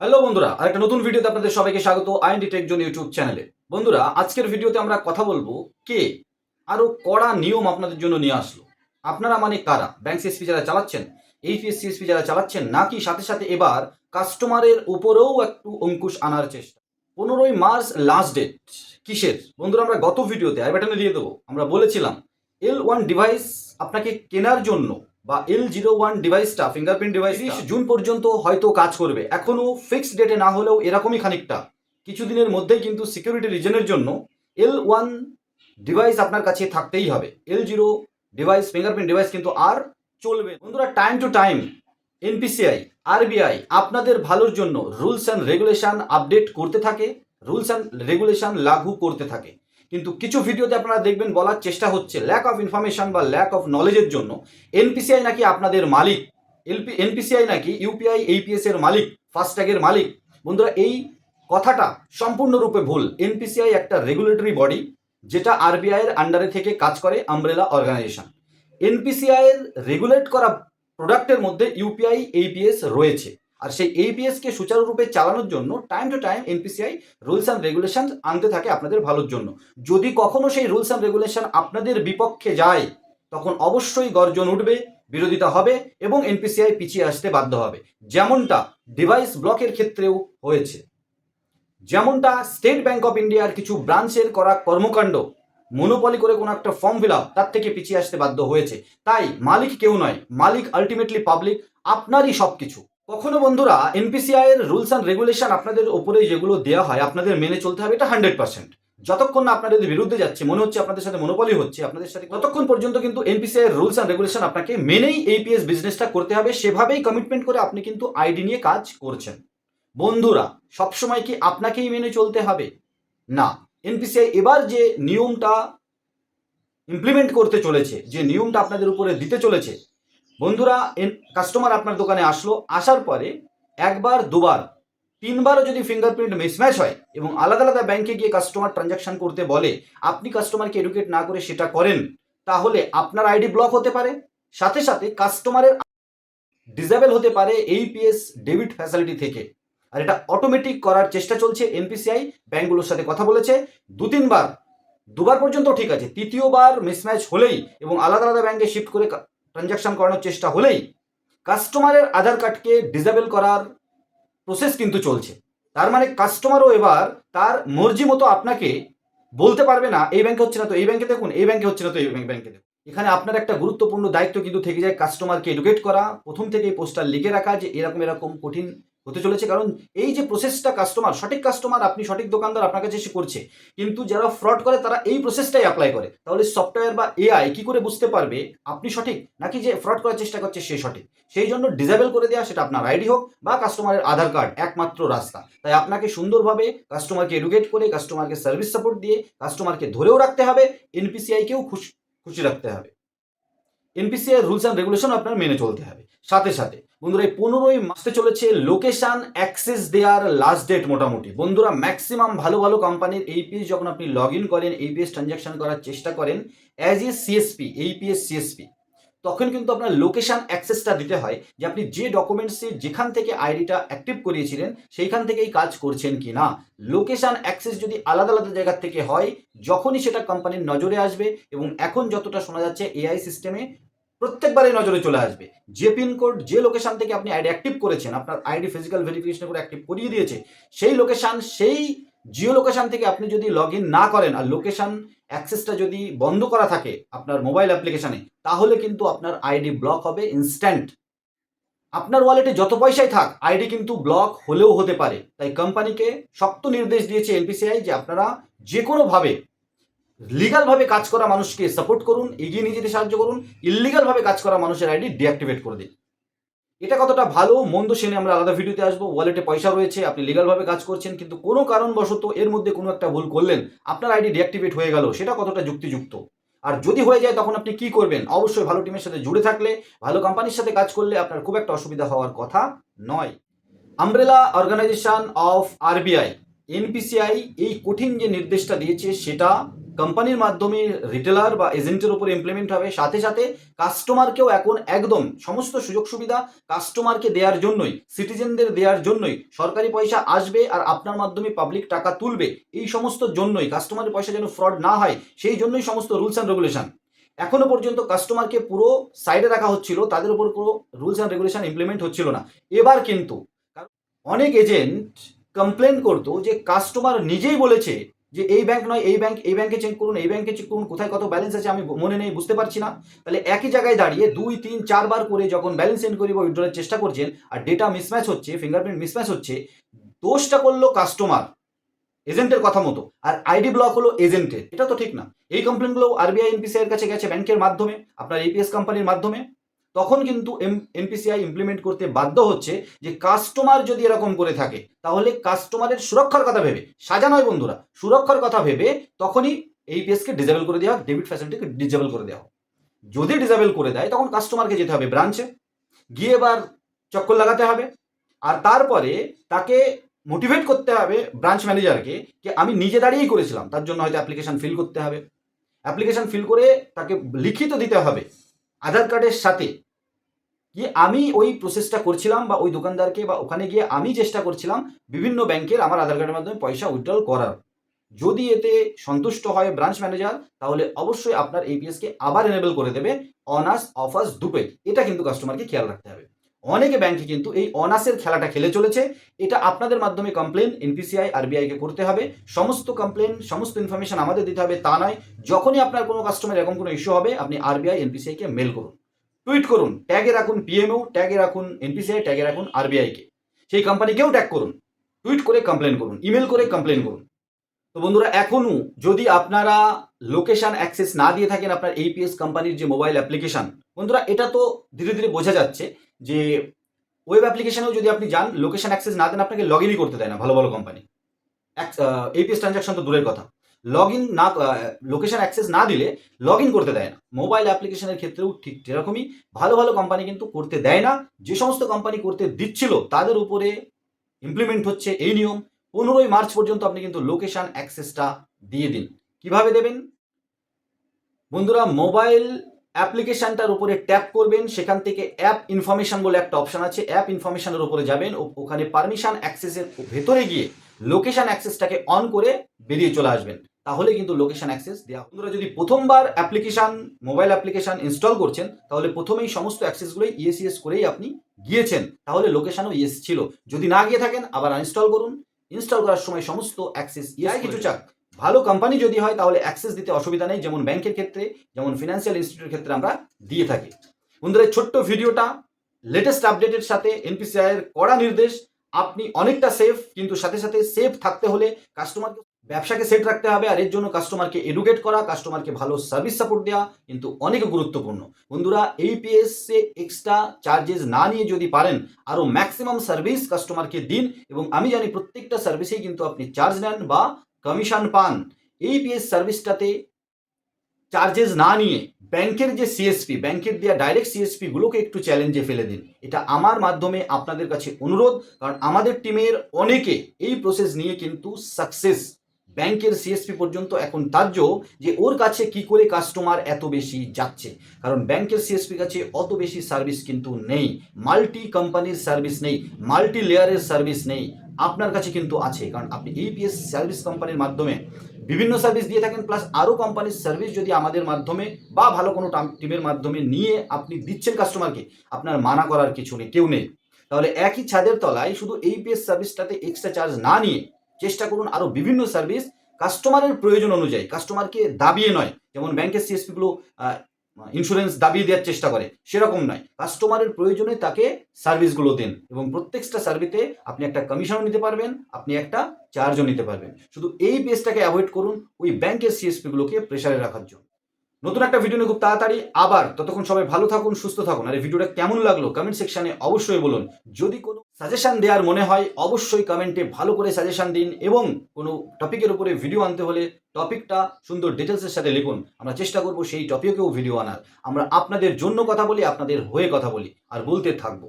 Hello বন্ধুরা, আরেকটা নতুন ভিডিওতে আপনাদের সবাইকে স্বাগত আইন টেক জোন ইউটিউব চ্যানেলে বন্ধুরা, আজকের ভিডিওতে আমরা কথা বলব কে আরও কড়া নিয়ম আপনাদের জন্য নিয়ে আসলো। আপনারা মানে কারা? ব্যাংক সিএসপি যারা চালাচ্ছেন এইপিএস সিএসপি যারা চালাচ্ছেন, নাকি সাথে সাথে এবার কাস্টমারের উপরেও একটু অঙ্কুশ আনার চেষ্টা? পনেরোই মার্চ লাস্ট ডেট কিসের? বন্ধুরা, আমরা গত ভিডিওতে আই বাটনে দিয়ে দেবো, আমরা বলেছিলাম এল ওয়ান ডিভাইস আপনাকে কেনার জন্য বা এল জিরো ওয়ান ডিভাইসটা ফিঙ্গারপ্রিন্ট ডিভাইস তিরিশ জুন পর্যন্ত হয়তো কাজ করবে। এখনও ফিক্সড ডেটে না হলেও এরকমই খানিকটা। কিছুদিনের মধ্যেই কিন্তু সিকিউরিটি রিজনের জন্য এল ওয়ান ডিভাইস আপনার কাছে থাকতেই হবে। L zero device fingerprint device কিন্তু আর চলবে বন্ধুরা time to time NPCI RBI আপনাদের ভালোর জন্য রুলস অ্যান্ড রেগুলেশন আপডেট করতে থাকে রুলস অ্যান্ড রেগুলেশন লাগু করতে থাকে। কিন্তু কিছু ভিডিওতে আপনারা দেখবেন বলার চেষ্টা হচ্ছে ল্যাক অফ ইনফরমেশন বা ল্যাক অফ নলেজের জন্য এনপিসিআই নাকি আপনাদের মালিক এলপি এনপিসিআই নাকি ইউপিআই এইপিএস এর মালিক ফাস্ট্যাগের মালিক। বন্ধুরা, এই কথাটা সম্পূর্ণরূপে ভুল। এনপিসিআই একটা রেগুলেটরি বডি যেটা আরবিআই এর আন্ডারে থেকে কাজ করে আমব্রেলা অর্গানাইজেশন এনপিসিআই এর রেগুলেট করা প্রোডাক্টের মধ্যে ইউপিআই এইপিএস রয়েছে। আর সেই এইপিএস কে সুচারুরূপে চালানোর জন্য time to time NPCI rules and regulation আনতে থাকে আপনাদের ভালোর জন্য। যদি কখনো সেই রুলস অ্যান্ড রেগুলেশন আপনাদের বিপক্ষে যায়, তখন অবশ্যই গর্জন উঠবে, বিরোধিতা হবে এবং এনপিসিআই পিছিয়ে আসতে বাধ্য হবে। যেমনটা ডিভাইস ব্লকের ক্ষেত্রেও হয়েছে। যেমনটা স্টেট ব্যাংক অফ ইন্ডিয়ার কিছু ব্রাঞ্চের করা কর্মকাণ্ড মনোপলি করে কোনো একটা ফর্ম ফিল আপ তার থেকে পিছিয়ে আসতে বাধ্য হয়েছে। তাই মালিক কেউ নয়, মালিক আলটিমেটলি পাবলিক আপনারই সব কিছু কখনো বন্ধুরা এনপিসিআই এর রুলস অ্যান্ড রেগুলেশন আপনাদের ওপরে যেগুলো দেওয়া হয়, আপনাদের মেনে চলতে হবে, এটা হান্ড্রেড পার্সেন্ট যতক্ষণ না আপনাদের বিরুদ্ধে যাচ্ছে, মনে হচ্ছে আপনাদের সাথে মনোপলি হচ্ছে, আপনাদের সাথে ততক্ষণ পর্যন্ত কিন্তু এনপিসিআই রুলস অ্যান্ড রেগুলেশন আপনাকে মেনেই এইপিএস বিজনেসটা করতে হবে, সেভাবেই কমিটমেন্ট করে আপনি কিন্তু আইডি নিয়ে কাজ করছেন। বন্ধুরা, সবসময় কি আপনাকেই মেনে চলতে হবে? না। এনপিসিআই এবার যে নিয়মটা ইমপ্লিমেন্ট করতে চলেছে, যে নিয়মটা আপনাদের উপরে দিতে চলেছে বন্ধুরা কাস্টমার আপনার দোকানে আসলো, আসার পরে একবার, দুবার, তিনবারও যদি ফিঙ্গারপ্রিন্ট মিসম্যাচ হয় এবং আলাদা আলাদা ব্যাংকে গিয়ে কাস্টমার ট্রানজাকশন করতে বলে, আপনি কাস্টমারকে এডুকেট না করে সেটা করেন, তাহলে আপনার আইডি ব্লক হতে পারে, সাথে সাথে কাস্টমারের ডিসেবল হতে পারে এইপিএস ডেবিট ফ্যাসিলিটি থেকে। আর এটা অটোমেটিক করার চেষ্টা চলছে এনপিসিআই ব্যাংকগুলোর সাথে কথা বলেছে, দু, তিনবার, দুবার পর্যন্ত ঠিক আছে, তৃতীয়বার মিসম্যাচ হলেই এবং আলাদা আলাদা ব্যাংকে শিফট করে ট্রানজাকশন করানোর চেষ্টা হলেই কাস্টমারের আধার কার্ডকে ডিসেবল করার প্রসেস কিন্তু চলছে। তার মানে কাস্টমারও এবার তার মর্জি মতো আপনাকে বলতে পারবে না, এই ব্যাংকে হচ্ছে না তো, এই ব্যাংকে দেখুন, এই ব্যাংকে হচ্ছে না তো, এই ব্যাংকে দেখুন। এখানে আপনার একটা গুরুত্বপূর্ণ দায়িত্ব কিন্তু থেকে যায় কাস্টমারকে এডুকেট করা। প্রথম থেকে এই পোস্টার লিখে রাখা যে এরকম এরকম কঠিন হতে চলেছে। কারণ এই যে প্রসেসটা কাস্টমার সঠিক কাস্টমার আপনি, সঠিক দোকানদার আপনার কাছে এসে করছে, কিন্তু যারা ফ্রড করে তারা এই প্রসেসটাই অ্যাপ্লাই করে। তাহলে সফটওয়্যার বা এআই কি করে বুঝতে পারবে আপনি সঠিক, নাকি যে ফ্রড করার চেষ্টা করছে সে সঠিক? সেই জন্য ডিসেবল করে দেওয়া সেটা আপনার আইডি হোক বা কাস্টমারের আধার কার্ড একমাত্র রাস্তা। তাই আপনাকে সুন্দরভাবে কাস্টমারকে এডুকেট করে কাস্টমারকে সার্ভিস সাপোর্ট দিয়ে কাস্টমারকে ধরেও রাখতে হবে এনপিসিআইকেও খুশি খুশি রাখতে হবে। এনপিসিআই রুলস অ্যান্ড রেগুলেশন আপনার মেনে চলতে হবে। সাথে সাথে। বন্ধুরা, এই পনেরোই মাসে চলেছে লোকেশন অ্যাক্সেস দেওয়ার লাস্ট ডেট মোটামুটি। বন্ধুরা ম্যাক্সিমাম ভালো ভালো কোম্পানির এইপিএস যখন আপনি লগ ইন করেন এইপিএস ট্রানজ্যাকশন করার চেষ্টা করেন as a CSP AEPS CSP তখন কিন্তু আপনার লোকেশন অ্যাক্সেসটা দিতে হয় যে আপনি যে ডকুমেন্টসে যেখান থেকে আইডিটা অ্যাক্টিভ করিয়েছিলেন, সেইখান থেকেই কাজ করছেন কি না লোকেশন অ্যাক্সেস যদি আলাদা আলাদা জায়গা থেকে হয়, যখনই সেটা কোম্পানির নজরে আসবে এবং এখন যতটা শোনা যাচ্ছে এআই সিস্টেমে প্রত্যেকবারই নজরে চলে আসবে। যে পিনকোড যে লোকেশান থেকে আপনি আইডি অ্যাক্টিভ করেছেন, আপনার আইডি ফিজিক্যাল ভেরিফিকেশন করে অ্যাক্টিভ করিয়ে দিয়েছে, সেই লোকেশন সেই জিও লোকেশান থেকে আপনি যদি লগ ইন না করেন আর লোকেশান অ্যাক্সেসটা যদি বন্ধ করা থাকে আপনার মোবাইল অ্যাপ্লিকেশানে তাহলে কিন্তু আপনার আইডি ব্লক হবে ইনস্ট্যান্ট আপনার ওয়ালেটে যত পয়সাই থাক আইডি কিন্তু ব্লক হলেও হতে পারে। তাই কোম্পানিকে শক্ত নির্দেশ দিয়েছে এনপিসিআই যে আপনারা যে কোনোভাবে লিগালভাবে কাজ করা মানুষকে সাপোর্ট করুন, এগিয়ে নিয়ে যেতে সাহায্য করুন ইলিগালভাবে কাজ করা মানুষের আইডি ডিঅ্যাক্টিভেট করে দিন। এটা কতটা ভালো, মন্দ সেনে আমরা আলাদা ভিডিওতে আসব। ওয়ালেটে পয়সা রয়েছে, আপনি লিগালভাবে কাজ করছেন, কিন্তু কোনো কারণবশত এর মধ্যে কোনো একটা ভুল করলেন, আপনার আইডি ডিঅ্যাক্টিভেট হয়ে গেল, সেটা কতটা যুক্তিযুক্ত? আর যদি হয়ে যায়, তখন আপনি কি করবেন? অবশ্যই ভালো টিমের সাথে জুড়ে থাকলে, ভালো কোম্পানির সাথে কাজ করলে আপনার খুব একটা অসুবিধা হওয়ার কথা নয়। Umbrella organisation of RBI NPCI এই কঠিন যে নির্দেশটা দিয়েছে, সেটা কোম্পানির মাধ্যমে রিটেলার বা এজেন্টের উপরে ইমপ্লিমেন্ট হবে। সাথে সাথে কাস্টমারকেও এখন একদম সমস্ত সুযোগ সুবিধা কাস্টমারকে দেওয়ার জন্যই সিটিজেনদের দেওয়ার জন্যই সরকারি পয়সা আসবে আর আপনার মাধ্যমে পাবলিক টাকা তুলবে। এই সমস্ত জন্যই কাস্টমারের পয়সা যেন ফ্রড না হয়, সেই জন্যই সমস্ত রুলস অ্যান্ড রেগুলেশন এখনও পর্যন্ত কাস্টমারকে পুরো সাইডে রাখা হচ্ছিল, তাদের উপর পুরো রুলস অ্যান্ড রেগুলেশন ইমপ্লিমেন্ট হচ্ছিল না। এবার কিন্তু অনেক এজেন্ট কমপ্লেন করতো যে কাস্টমার নিজেই বলেছে যে এই ব্যাংক নয়, এই ব্যাংক এই ব্যাংকে চেক করুন, এই ব্যাংকে চেক করুন, কোথায় কত ব্যালেন্স আছে আমি মনে নেই, বুঝতে পারছি না। তাহলে একই জায়গায় দাঁড়িয়ে দুই, তিন, চারবার করে যখন ব্যালেন্স এনকোয়ারি বা উইথড্রলের চেষ্টা করছেন, আর ডেটা মিসম্যাচ হচ্ছে ফিঙ্গারপ্রিন্ট মিসম্যাচ হচ্ছে, দোষটা করল কাস্টমার এজেন্টের কথা মতো। আর আইডি ব্লক হলো এজেন্টের এটা তো ঠিক না। এই কমপ্লেনগুলো আরবিআই এনপিসিআই এর কাছে গেছে ব্যাংকের মাধ্যমে, আপনার এপিএস কোম্পানির মাধ্যমে। তখন কিন্তু এনপিসিআই ইমপ্লিমেন্ট করতে বাধ্য হচ্ছে যে কাস্টমার যদি এরকম করে থাকে, তাহলে কাস্টমারের সুরক্ষার কথা ভেবে, সাজা নয় বন্ধুরা, সুরক্ষার কথা ভেবে তখনই এই এইপিএসকে ডিজেবল করে দেওয়া ডেবিট ফ্যাসিলিটিকে ডিজেবল করে দেওয়া যদি ডিজেবল করে দেয়, তখন কাস্টমারকে যেতে হবে ব্রাঞ্চে গিয়ে এবার চক্কর লাগাতে হবে, আর তারপরে তাকে মোটিভেট করতে হবে ব্রাঞ্চ ম্যানেজারকে যে আমি নিজে দাঁড়িয়েই করেছিলাম, তার জন্য হয়তো অ্যাপ্লিকেশন ফিল করতে হবে। অ্যাপ্লিকেশন ফিল করে তাকে লিখিত দিতে হবে আধার কার্ডের সাথে যে আমি ওই প্রসেসটা করছিলাম বা ওই দোকানদারকে বা ওখানে গিয়ে আমি চেষ্টা করছিলাম বিভিন্ন ব্যাংকের আমার আধার কার্ডের মাধ্যমে পয়সা উইথড্রল করার। যদি এতে সন্তুষ্ট হয় ব্রাঞ্চ ম্যানেজার তাহলে অবশ্যই আপনার এপিএসকে আবার এনেবল করে দেবে। অনার্স অফার্স দুপে এটা কিন্তু কাস্টমারকে খেয়াল রাখতে হবে। অনেকে ব্যাংকে কিন্তু এই অনার্সের খেলাটা খেলে চলেছে। এটা আপনাদের মাধ্যমে কমপ্লেন এনপিসিআই আরবিআইকে করতে হবে। সমস্ত কমপ্লেন সমস্ত ইনফরমেশন আমাদের দিতে হবে, তা নয়, যখনই আপনার কোনো কাস্টমার এরকম কোনো ইস্যু হবে, আপনি আরবিআই এনপিসিআইকে মেল করুন। টুইট করুন ট্যাগে রাখুন পিএমও ট্যাগে রাখুন এনপিসিআই ট্যাগে রাখুন আরবিআইকে সেই কোম্পানিকেও ট্যাগ করুন। টুইট করে কমপ্লেন করুন ইমেল করে কমপ্লেন করুন। তো বন্ধুরা, এখনও যদি আপনারা লোকেশন অ্যাক্সেস না দিয়ে থাকেন আপনার এইপিএস কোম্পানির যে মোবাইল অ্যাপ্লিকেশন বন্ধুরা, এটা তো ধীরে ধীরে বোঝা যাচ্ছে যে ওয়েব অ্যাপ্লিকেশনেও যদি আপনি যান লোকেশন অ্যাক্সেস না দেন, আপনাকে লগ ইনই করতে দেয় না ভালো ভালো কোম্পানি এপিএস ট্রানজাকশন তো দূরের কথা। লগ ইন না লোকেশন অ্যাক্সেস না দিলে লগ ইন করতে দেয় না। মোবাইল অ্যাপ্লিকেশনের ক্ষেত্রেও ঠিক সেরকমই ভালো ভালো কোম্পানি কিন্তু করতে দেয় না। যে সমস্ত কোম্পানি করতে দিচ্ছিল, তাদের উপরে ইমপ্লিমেন্ট হচ্ছে এই নিয়ম। পনেরোই মার্চ পর্যন্ত আপনি কিন্তু লোকেশান অ্যাক্সেসটা দিয়ে দিন। কীভাবে দেবেন? বন্ধুরা মোবাইল অ্যাপ্লিকেশানটার উপরে ট্যাপ করবেন, সেখান থেকে অ্যাপ ইনফরমেশন বলে একটা অপশান আছে। অ্যাপ ইনফরমেশনের উপরে যাবেন ওখানে পারমিশন অ্যাক্সেসের ভেতরে গিয়ে লোকেশান অ্যাক্সেসটাকে অন করে বেরিয়ে চলে আসবেন। তাহলে কিন্তু লোকেশন অ্যাক্সেস দেওয়া বন্ধুরা, যদি প্রথমবার অ্যাপ্লিকেশন মোবাইল অ্যাপ্লিকেশন ইনস্টল করছেন, তাহলে প্রথমেই সমস্ত অ্যাক্সেসগুলোই ইএস ইএস করেই আপনি গিয়েছেন। তাহলে লোকেশনও ইএস ছিল। যদি না গিয়ে থাকেন, আবার আনইনস্টল করুন। ইনস্টল করার সময় সমস্ত অ্যাক্সেস ইয়াই কিছু চাক। ভালো কোম্পানি যদি হয় তাহলে অ্যাক্সেস দিতে অসুবিধা নেই যেমন ব্যাংকের ক্ষেত্রে যেমন ফিনান্সিয়াল ইনস্টিটিউটের ক্ষেত্রে আমরা দিয়ে থাকি। বন্ধুরা এই ছোট্ট ভিডিওটা লেটেস্ট আপডেটের সাথে এনপিসিআই এর কড়া নির্দেশ। আপনি অনেকটা সেফ কিন্তু সাথে সাথে সেফ থাকতে হলে কাস্টমারকে ব্যবসাকে সেট রাখতে হবে আর এর জন্য কাস্টমারকে এডুকেট করা কাস্টমারকে ভালো সার্ভিস সাপোর্ট দেওয়া কিন্তু অনেক গুরুত্বপূর্ণ। বন্ধুরা, এই পিএসএ এক্সট্রা চার্জেস না নিয়ে যদি পারেন আরও ম্যাক্সিমাম সার্ভিস কাস্টমারকে দিন এবং আমি জানি প্রত্যেকটা সার্ভিসেই কিন্তু আপনি চার্জ নেন বা কমিশন পান। এই পিএস সার্ভিসটাতে চার্জেস না নিয়ে ব্যাংকের যে সিএসপি ব্যাংকের দেওয়া ডাইরেক্ট সিএসপি গুলোকে একটু চ্যালেঞ্জে ফেলে দিন। এটা আমার মাধ্যমে আপনাদের কাছে অনুরোধ, কারণ আমাদের টিমের অনেকে এই প্রসেস নিয়ে কিন্তু সাকসেস ব্যাংকের সিএসপি পর্যন্ত এখন তার্য যে ওর কাছে কি করে কাস্টমার এত বেশি যাচ্ছে। কারণ ব্যাংকের সিএসপি কাছে অত বেশি সার্ভিস কিন্তু নেই। মাল্টি কোম্পানির সার্ভিস নেই মাল্টি লেয়ারের সার্ভিস নেই। আপনার কাছে কিন্তু আছে। কারণ আপনি ইপিএস সার্ভিস কোম্পানির মাধ্যমে বিভিন্ন সার্ভিস দিয়ে থাকেন প্লাস আরও কোম্পানির সার্ভিস যদি আমাদের মাধ্যমে বা ভালো কোনো টিমের মাধ্যমে নিয়ে আপনি দিচ্ছেন কাস্টমারকে আপনার মানা করার কিছু নেই, কেউ নেই। তাহলে একই ছাদের তলায় শুধু এইপিএস সার্ভিসটাতে এক্সট্রা চার্জ না নিয়ে চেষ্টা করুন আরও বিভিন্ন সার্ভিস কাস্টমারের প্রয়োজন অনুযায়ী, কাস্টমারকে দাবিয়ে নয়, যেমন ব্যাংকের সিএসপিগুলো ইন্স্যুরেন্স দাবিয়ে দেওয়ার চেষ্টা করে, সেরকম নয়। কাস্টমারের প্রয়োজনে তাকে সার্ভিসগুলো দেন এবং প্রত্যেকটা সার্ভিসে আপনি একটা কমিশনও নিতে পারবেন, আপনি একটা চার্জও নিতে পারবেন। শুধু এই পেজটাকে অ্যাভয়েড করুন, ওই ব্যাংকের সিএসপিগুলোকে প্রেশারে রাখার জন্য। নতুন একটা ভিডিও নিয়ে খুব তাড়াতাড়ি আবার ততক্ষণ সবাই ভালো থাকুন, সুস্থ থাকুন। আর এই ভিডিওটা কেমন লাগল কমেন্ট সেকশনে অবশ্যই বলুন। যদি কোনো সাজেশন দেওয়ার মনে হয়, অবশ্যই কমেন্টে ভালো করে সাজেশন দিন এবং কোনো টপিকের উপরে ভিডিও আনতে হলে টপিকটা সুন্দর ডিটেলসের সাথে লিখুন। আমরা চেষ্টা করব সেই টপিকেও ভিডিও আনার। আমরা আপনাদের জন্য কথা বলি, আপনাদের হয়ে কথা বলি, আর বলতে থাকব।